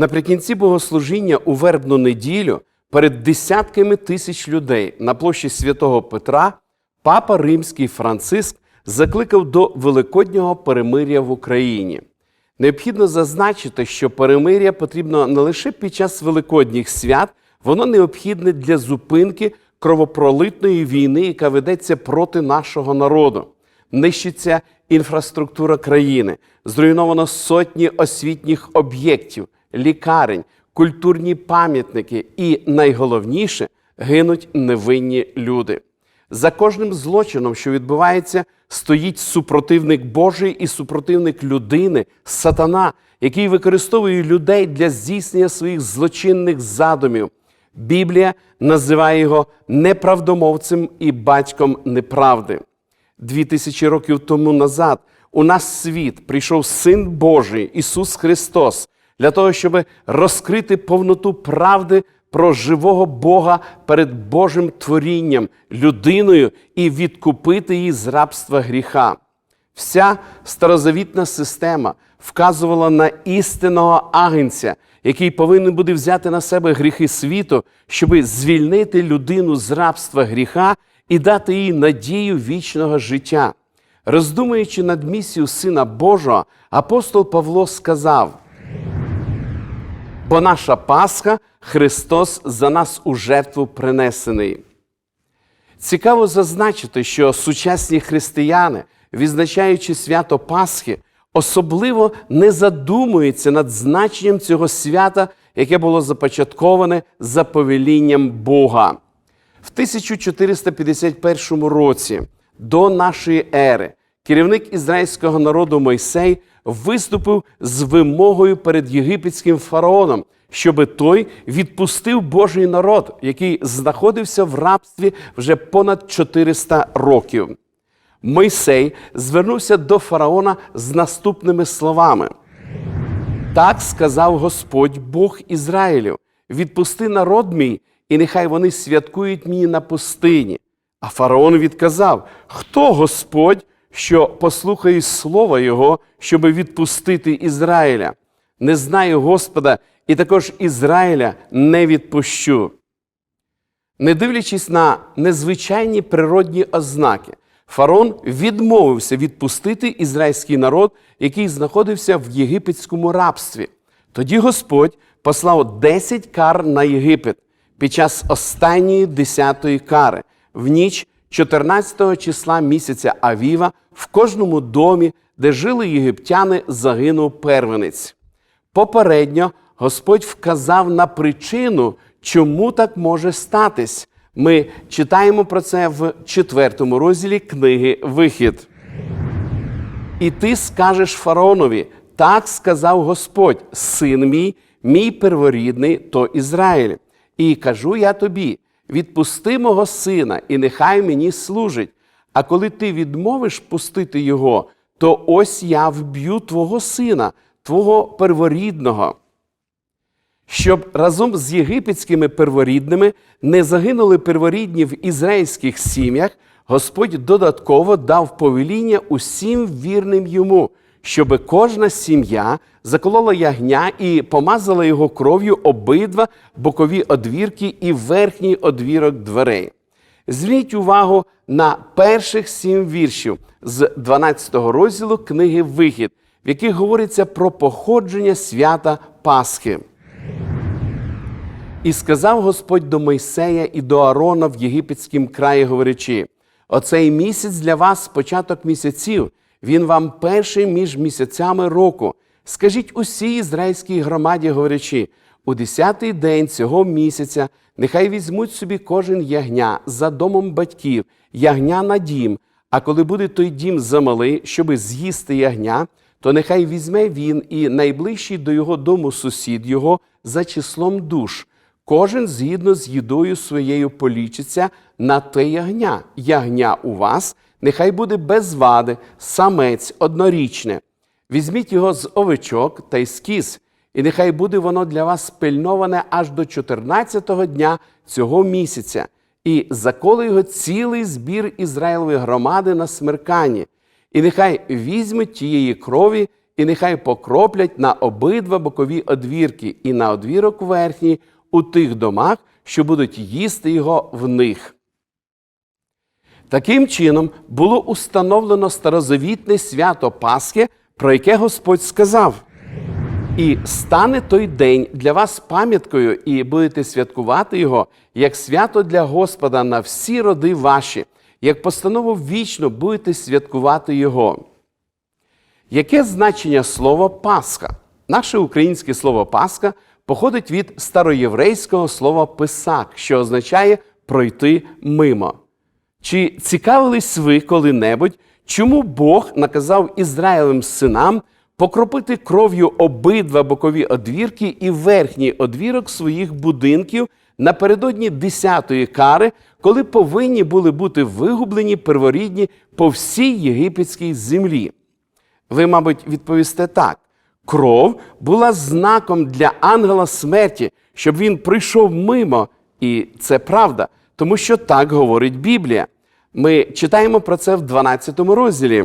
Наприкінці богослужіння у вербну неділю перед десятками тисяч людей на площі святого Петра папа Римський Франциск закликав до великоднього перемиря в Україні. Необхідно зазначити, що перемиря потрібно не лише під час великодніх свят, воно необхідне для зупинки кровопролитної війни, яка ведеться проти нашого народу. Нищиться інфраструктура країни, зруйновано сотні освітніх об'єктів, лікарень, культурні пам'ятники і найголовніше гинуть невинні люди. За кожним злочином, що відбувається, стоїть супротивник Божий і супротивник людини, сатана, який використовує людей для здійснення своїх злочинних задумів. Біблія називає його неправдомовцем і батьком неправди. Дві тисячі років тому назад у наш світ прийшов Син Божий Ісус Христос для того, щоб розкрити повноту правди про живого Бога перед Божим творінням, людиною і відкупити її з рабства гріха. Вся старозавітна система вказувала на істинного агенця, який повинен буде взяти на себе гріхи світу, щоби звільнити людину з рабства гріха і дати їй надію вічного життя. Роздумуючи над місією Сина Божого, апостол Павло сказав: бо наша Пасха Христос за нас у жертву принесений. Цікаво зазначити, що сучасні християни, відзначаючи свято Пасхи, особливо не задумуються над значенням цього свята, яке було започатковане за повелінням Бога. В 1451 році до нашої ери керівник ізраїльського народу Мойсей виступив з вимогою перед єгипетським фараоном, щоби той відпустив Божий народ, який знаходився в рабстві вже понад 400 років. Мойсей звернувся до фараона з наступними словами: Так сказав Господь Бог Ізраїлю: відпусти народ мій, і нехай вони святкують мені на пустині. А фараон відказав: Хто Господь, що послухає слова Його, щоби відпустити Ізраїля? Не знаю Господа, і також Ізраїля не відпущу. Не дивлячись на незвичайні природні ознаки, фараон відмовився відпустити ізраїльський народ, який знаходився в єгипетському рабстві. Тоді Господь послав 10 кар на Єгипет під час останньої десятої кари, в ніч 14 числа місяця Авіва, в кожному домі, де жили єгиптяни, загинув первенець. Попередньо Господь вказав на причину, чому так може статись. Ми читаємо про це в четвертому розділі книги Вихід. І ти скажеш фараонові: так сказав Господь, син мій, мій перворідний, то Ізраїль. І кажу я тобі: відпусти мого сина, і нехай мені служить. А коли ти відмовиш пустити його, то ось я вб'ю твого сина, твого перворідного. Щоб разом з єгипетськими перворідними не загинули перворідні в ізраїльських сім'ях, Господь додатково дав повеління усім вірним йому, щоби кожна сім'я заколола ягня і помазала його кров'ю обидва бокові одвірки і верхній одвірок дверей. Зверніть увагу на перших сім віршів з 12 розділу книги Вихід, в яких говориться про походження свята Пасхи. І сказав Господь до Мойсея і до Аарона в єгипетськім краї, говорячи: оцей місяць для вас початок місяців, він вам перший між місяцями року. Скажіть усій ізраїльській громаді, говорячи, у десятий день цього місяця нехай візьмуть собі кожен ягня за домом батьків, ягня на дім. А коли буде той дім замалий, щоби з'їсти ягня, то нехай візьме він і найближчий до його дому сусід його за числом душ. Кожен згідно з їдою своєю полічиться на те ягня. Ягня у вас нехай буде без вади, самець однорічне. Візьміть його з овечок та й з кіз, і нехай буде воно для вас пильноване аж до 14-го дня цього місяця, і заколи його цілий збір Ізраїлової громади на смерканні. І нехай візьмуть тієї крові і нехай покроплять на обидва бокові одвірки і на одвірок верхній у тих домах, що будуть їсти його в них. Таким чином було установлено старозавітне свято Пасхи, про яке Господь сказав. І стане той день для вас пам'яткою, і будете святкувати його як свято для Господа на всі роди ваші, як постанову вічно будете святкувати його. Яке значення слова Пасха? Наше українське слово Пасха походить від староєврейського слова писак, що означає пройти мимо. Чи цікавились ви коли-небудь, чому Бог наказав Ізраїлем синам покропити кров'ю обидва бокові одвірки і верхній одвірок своїх будинків напередодні десятої кари, коли повинні були бути вигублені перворідні по всій єгипетській землі? Ви, мабуть, відповісте так: кров була знаком для ангела смерті, щоб він прийшов мимо. І це правда, тому що так говорить Біблія. Ми читаємо про це в 12 розділі.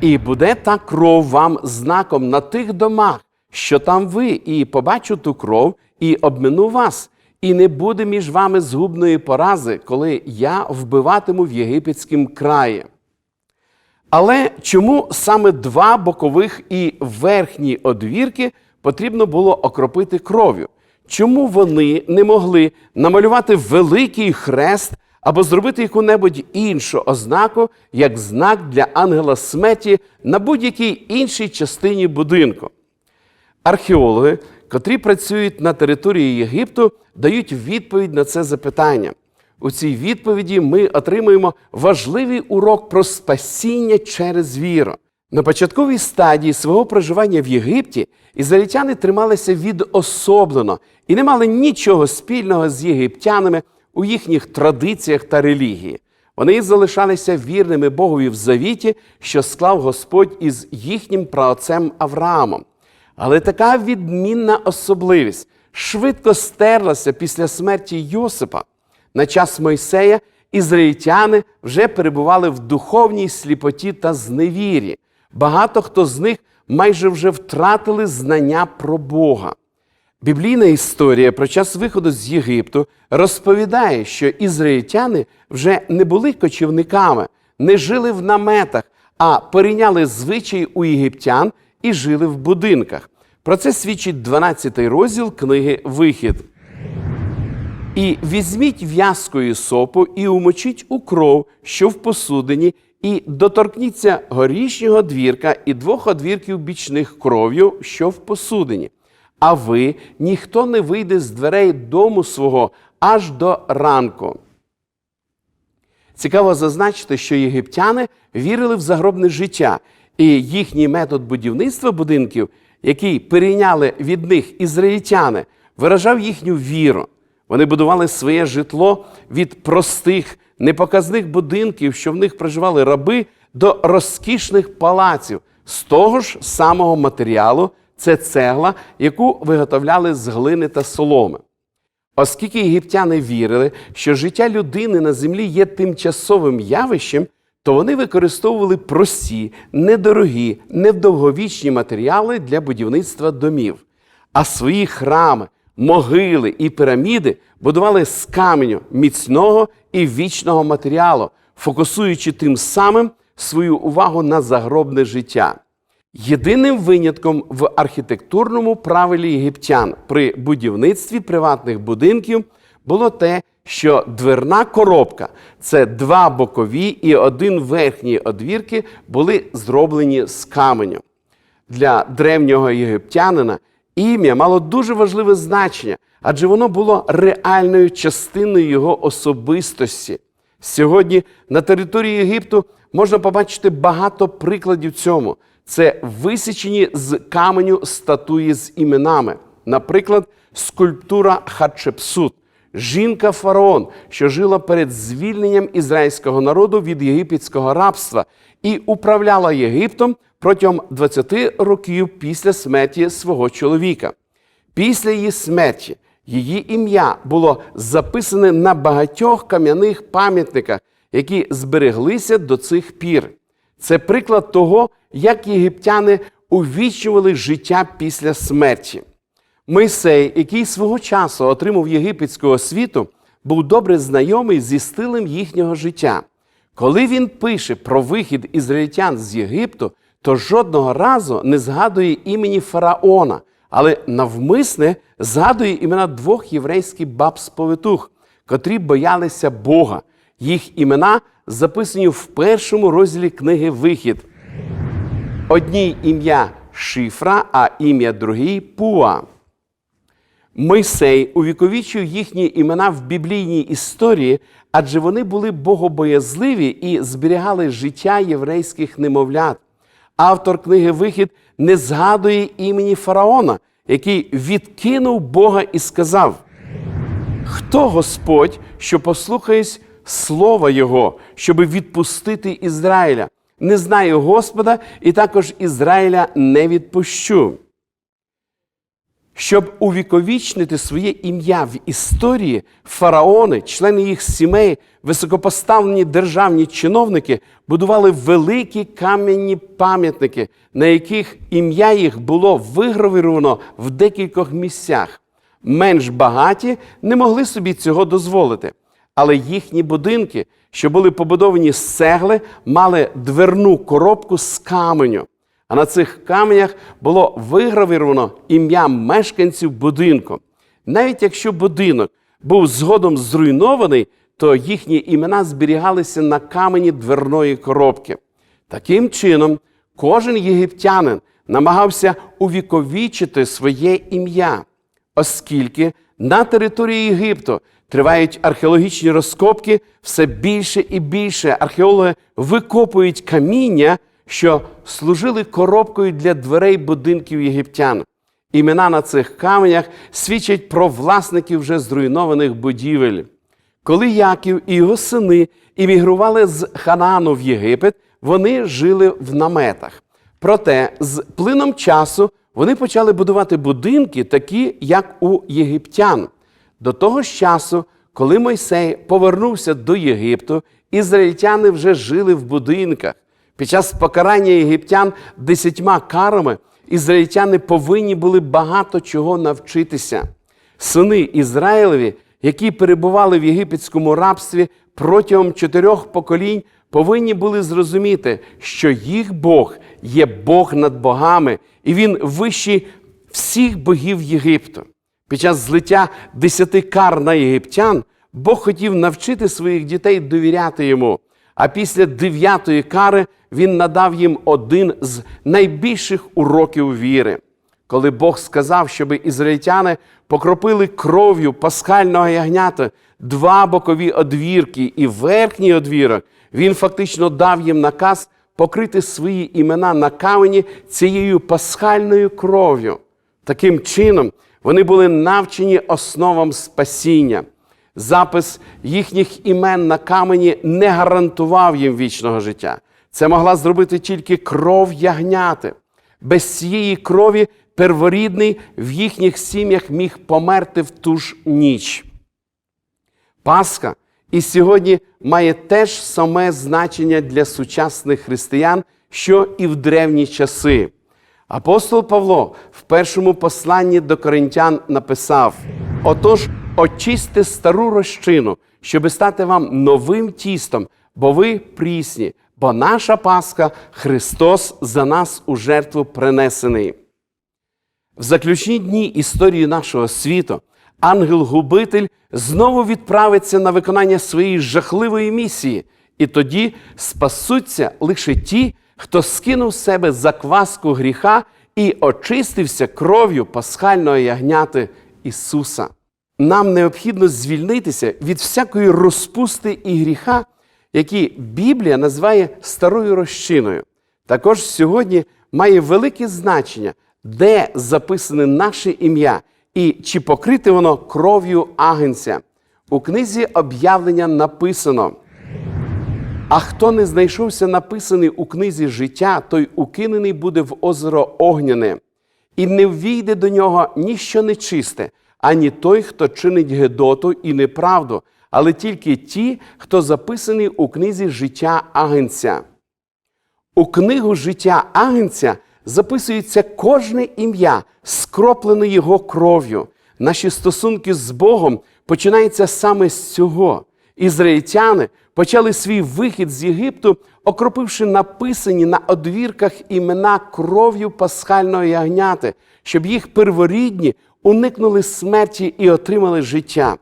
І буде та кров вам знаком на тих домах, що там ви, і побачу ту кров, і обмину вас, і не буде між вами згубної порази, коли я вбиватиму в єгипетському краї. Але чому саме два бокових і верхні одвірки потрібно було окропити кров'ю? Чому вони не могли намалювати великий хрест або зробити яку-небудь іншу ознаку, як знак для ангела смерті на будь-якій іншій частині будинку? Археологи, котрі працюють на території Єгипту, дають відповідь на це запитання. У цій відповіді ми отримуємо важливий урок про спасіння через віру. На початковій стадії свого проживання в Єгипті ізраїльтяни трималися відособлено і не мали нічого спільного з єгиптянами у їхніх традиціях та релігії. Вони залишалися вірними Богові в завіті, що склав Господь із їхнім праотцем Авраамом. Але така відмінна особливість швидко стерлася після смерті Йосипа. На час Мойсея ізраїльтяни вже перебували в духовній сліпоті та зневірі. Багато хто з них майже вже втратили знання про Бога. Біблійна історія про час виходу з Єгипту розповідає, що ізраїльтяни вже не були кочівниками, не жили в наметах, а перейняли звичаї у єгиптян і жили в будинках. Про це свідчить 12 розділ книги Вихід. І візьміть в'язкою сопу і умочіть у кров, що в посудині, і доторкніться горішнього двірка і двох одвірків бічних кров'ю, що в посудині. А ви ніхто не вийде з дверей дому свого аж до ранку. Цікаво зазначити, що єгиптяни вірили в загробне життя, і їхній метод будівництва будинків, який перейняли від них ізраїльтяни, виражав їхню віру. Вони будували своє житло від простих, непоказних будинків, що в них проживали раби, до розкішних палаців з того ж самого матеріалу, це цегла, яку виготовляли з глини та соломи. Оскільки єгиптяни вірили, що життя людини на землі є тимчасовим явищем, то вони використовували прості, недорогі, недовговічні матеріали для будівництва домів, а свої храми, могили і піраміди будували з каменю міцного і вічного матеріалу, фокусуючи тим самим свою увагу на загробне життя. Єдиним винятком в архітектурному правилі єгиптян при будівництві приватних будинків було те, що дверна коробка це два бокові і один верхній одвірки були зроблені з каменю. Для древнього єгиптянина ім'я мало дуже важливе значення, адже воно було реальною частиною його особистості. Сьогодні на території Єгипту можна побачити багато прикладів цьому. Це висічені з каменю статуї з іменами. Наприклад, скульптура Хатшепсут, жінка фараон, що жила перед звільненням ізраїльського народу від єгипетського рабства і управляла Єгиптом протягом 20 років після смерті свого чоловіка. Після її смерті її ім'я було записане на багатьох кам'яних пам'ятниках, які збереглися до цих пір. Це приклад того, як єгиптяни увічнювали життя після смерті. Мойсей, який свого часу отримав єгипетську освіту, був добре знайомий зі стилем їхнього життя. Коли він пише про вихід ізраїльтян з Єгипту, то жодного разу не згадує імені фараона, але навмисне згадує імена двох єврейських баб-сповитух, котрі боялися Бога. Їх імена записані в першому розділі книги Вихід. Одній ім'я Шифра, а ім'я другій Пуа. Мойсей увіковічив їхні імена в біблійній історії, адже вони були богобоязливі і зберігали життя єврейських немовлят. Автор книги Вихід не згадує імені фараона, який відкинув Бога і сказав: Хто Господь, що послухаєсь слова Його, щоби відпустити Ізраїля? Не знаю Господа, і також Ізраїля не відпущу. Щоб увіковічнити своє ім'я в історії, фараони, члени їх сімей, високопоставлені державні чиновники будували великі кам'яні пам'ятники, на яких ім'я їх було вигравіровано в декількох місцях. Менш багаті не могли собі цього дозволити. Але їхні будинки, що були побудовані з цегли, мали дверну коробку з каменю. А на цих каменях було вигравіровано ім'я мешканців будинку. Навіть якщо будинок був згодом зруйнований, то їхні імена зберігалися на камені дверної коробки. Таким чином, кожен єгиптянин намагався увіковічити своє ім'я, оскільки на території Єгипту тривають археологічні розкопки, все більше і більше археологи викопують каміння що служили коробкою для дверей будинків єгиптян. Імена на цих каменях свідчать про власників вже зруйнованих будівель. Коли Яків і його сини іммігрували з Ханаану в Єгипет, вони жили в наметах. Проте з плином часу вони почали будувати будинки, такі, як у єгиптян. До того ж часу, коли Мойсей повернувся до Єгипту, ізраїльтяни вже жили в будинках. Під час покарання єгиптян десятьма карами ізраїльтяни повинні були багато чого навчитися. Сини Ізраїлеві, які перебували в єгипетському рабстві протягом чотирьох поколінь, повинні були зрозуміти, що їх Бог є Бог над богами, і він вищий всіх богів Єгипту. Під час злиття десяти кар на єгиптян Бог хотів навчити своїх дітей довіряти йому. А після дев'ятої кари він надав їм один з найбільших уроків віри. Коли Бог сказав, щоб ізраїльтяни покропили кров'ю пасхального ягнята два бокові одвірки і верхній одвірок, він фактично дав їм наказ покрити свої імена на камені цією пасхальною кров'ю. Таким чином, вони були навчені основам спасіння. Запис їхніх імен на камені не гарантував їм вічного життя. Це могла зробити тільки кров ягняти. Без цієї крові перворідний в їхніх сім'ях міг померти в ту ж ніч. Пасха і сьогодні має теж саме значення для сучасних християн, що і в древні часи. Апостол Павло в першому посланні до коринтян написав: Отож, очисьте стару розчину, щоби стати вам новим тістом, бо ви прісні, бо наша Пасха Христос за нас у жертву принесений. В заключні дні історії нашого світу ангел-губитель знову відправиться на виконання своєї жахливої місії, і тоді спасуться лише ті, хто скинув з себе закваску гріха і очистився кров'ю пасхального ягняти Ісуса. Нам необхідно звільнитися від всякої розпусти і гріха, які Біблія називає старою розчиною. Також сьогодні має велике значення, де записане наше ім'я і чи покрите воно кров'ю агенця. У книзі об'явлення написано. А хто не знайшовся написаний у книзі життя, той укинений буде в озеро Огняне, і не ввійде до нього ніщо нечисте, ані той, хто чинить гедоту і неправду, але тільки ті, хто записаний у книзі життя агенця. У книгу життя Агнця записується кожне ім'я, скроплене його кров'ю. Наші стосунки з Богом починаються саме з цього. Ізраїльтяни почали свій вихід з Єгипту, окропивши написані на одвірках імена кров'ю пасхального ягняти, щоб їх перворідні уникнули смерті і отримали життя.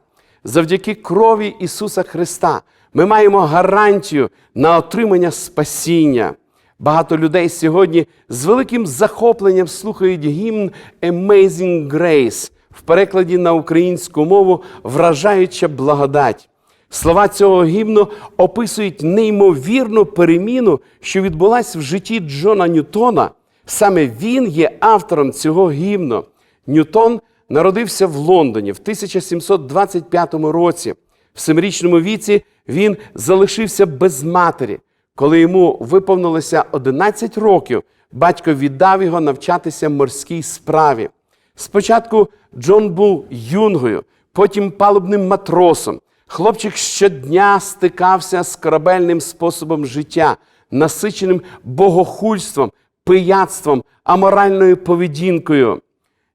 Завдяки крові Ісуса Христа ми маємо гарантію на отримання спасіння. Багато людей сьогодні з великим захопленням слухають гімн Amazing Grace в перекладі на українську мову вражаюча благодать. Слова цього гімну описують неймовірну переміну, що відбулася в житті Джона Ньютона. Саме він є автором цього гімну. Ньютон народився в Лондоні в 1725 році. В семирічному віці він залишився без матері. Коли йому виповнилося 11 років, батько віддав його навчатися морській справі. Спочатку Джон був юнгою, потім палубним матросом. Хлопчик щодня стикався з корабельним способом життя, насиченим богохульством, пияцтвом, аморальною поведінкою.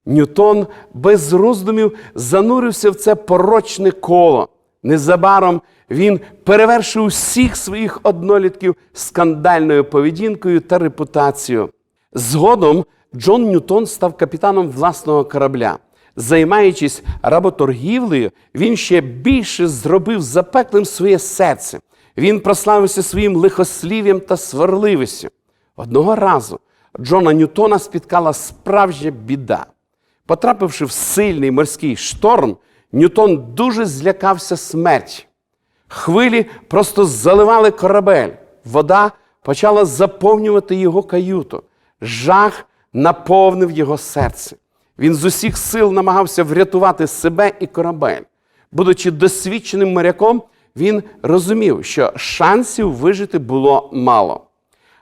Ньютон без роздумів занурився в це порочне коло. Незабаром він перевершив усіх своїх однолітків скандальною поведінкою та репутацією. Згодом Джон Ньютон став капітаном власного корабля. Займаючись работоргівлею, він ще більше зробив запеклим своє серце. Він прославився своїм лихослів'ям та сварливістю. Одного разу Джона Ньютона спіткала справжня біда. Потрапивши в сильний морський шторм, Ньютон дуже злякався смерті. Хвилі просто заливали корабель. Вода почала заповнювати його каюту. Жах наповнив його серце. Він з усіх сил намагався врятувати себе і корабель. Будучи досвідченим моряком, він розумів, що шансів вижити було мало.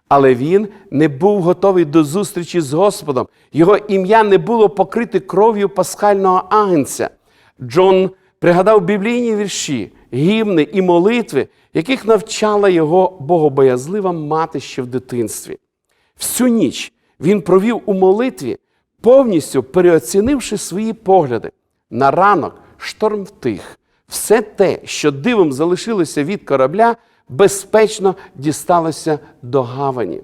Але він не був готовий до зустрічі з Господом. Його ім'я не було покрите кров'ю пасхального агнця. Джон пригадав біблійні вірші, гімни і молитви, яких навчала його богобоязлива мати ще в дитинстві. Всю ніч він провів у молитві, повністю переоцінивши свої погляди. На ранок шторм втих. Все те, що дивом залишилося від корабля, безпечно дісталося до гавані.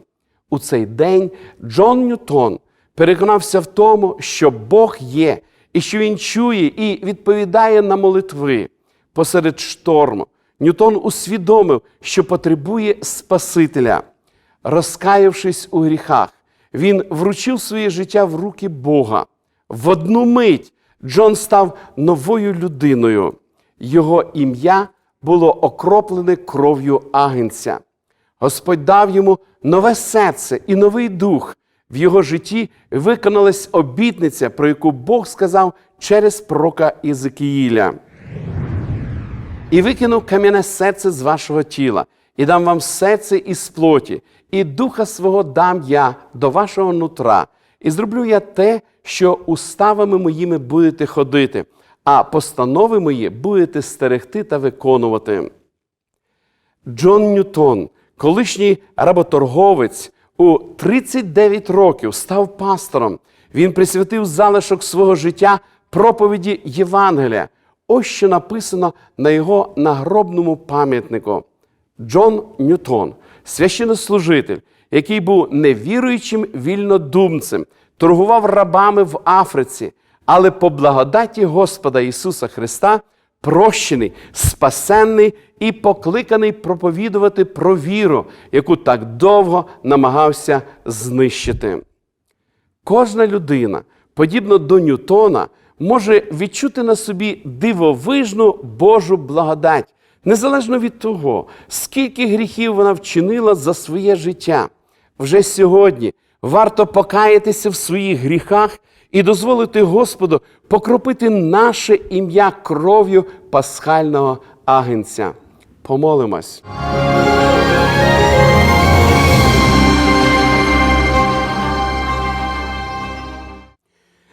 У цей день Джон Ньютон переконався в тому, що Бог є, і що він чує і відповідає на молитви посеред шторму. Ньютон усвідомив, що потребує Спасителя. Розкаявшись у гріхах, він вручив своє життя в руки Бога. В одну мить Джон став новою людиною. Його ім'я було окроплене кров'ю агнця. Господь дав йому нове серце і новий дух. В його житті виконалась обітниця, про яку Бог сказав через пророка Ізекіїля. І викинув кам'яне серце з вашого тіла, і дам вам серце із плоті, і духа свого дам я до вашого нутра, і зроблю я те, що уставами моїми будете ходити, а постанови мої будете стерегти та виконувати. Джон Ньютон, колишній работорговець, у 39 років став пастором. Він присвятив залишок свого життя проповіді Євангелія. Ось що написано на його нагробному пам'ятнику. Джон Ньютон, священнослужитель, який був невіруючим вільнодумцем, торгував рабами в Африці, але по благодаті Господа Ісуса Христа прощений, спасенний і покликаний проповідувати про віру, яку так довго намагався знищити. Кожна людина, подібно до Ньютона, може відчути на собі дивовижну Божу благодать, незалежно від того, скільки гріхів вона вчинила за своє життя. Вже сьогодні варто покаятися в своїх гріхах і дозволити Господу покропити наше ім'я кров'ю пасхального агнця. Помолимось.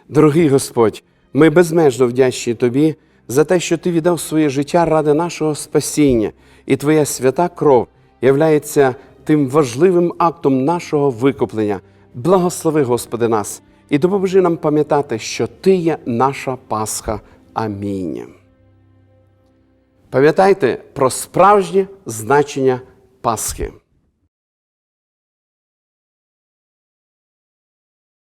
Дорогий Господь, ми безмежно вдячні Тобі за те, що Ти віддав своє життя ради нашого спасіння, і Твоя свята кров являється тим важливим актом нашого викуплення. Благослови, Господи, нас і допоможи нам пам'ятати, що Ти є наша Пасха. Амінь. Пам'ятайте про справжнє значення Пасхи.